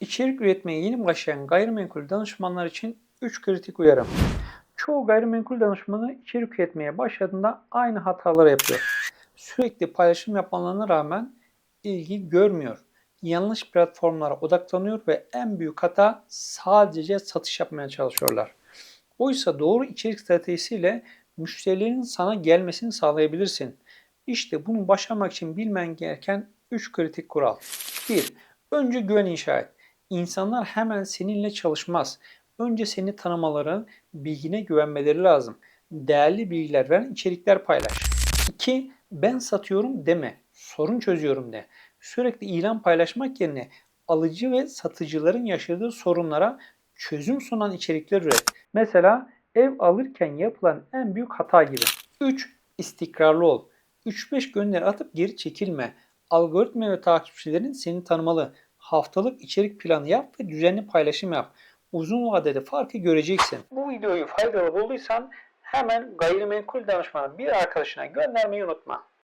İçerik üretmeye yeni başlayan gayrimenkul danışmanlar için 3 kritik uyarım. Çoğu gayrimenkul danışmanı içerik üretmeye başladığında aynı hataları yapıyor. Sürekli paylaşım yapmalarına rağmen ilgi görmüyor. Yanlış platformlara odaklanıyor ve en büyük hata sadece satış yapmaya çalışıyorlar. Oysa doğru içerik stratejisiyle müşterilerin sana gelmesini sağlayabilirsin. İşte bunu başarmak için bilmen gereken 3 kritik kural. 1. Önce güven inşa et. İnsanlar hemen seninle çalışmaz. Önce seni tanımaları, bilgine güvenmeleri lazım. Değerli bilgiler veren içerikler paylaş. 2. Ben satıyorum deme. Sorun çözüyorum de. Sürekli ilan paylaşmak yerine alıcı ve satıcıların yaşadığı sorunlara çözüm sunan içerikler üret. Mesela ev alırken yapılan en büyük hata gibi. 3. İstikrarlı ol. 3-5 gönderi atıp geri çekilme. Algoritma ve takipçilerin seni tanımalı. Haftalık içerik planı yap ve düzenli paylaşım yap. Uzun vadede farkı göreceksin. Bu videoyu faydalı bulduysan hemen gayrimenkul danışmanı bir arkadaşına göndermeyi unutma.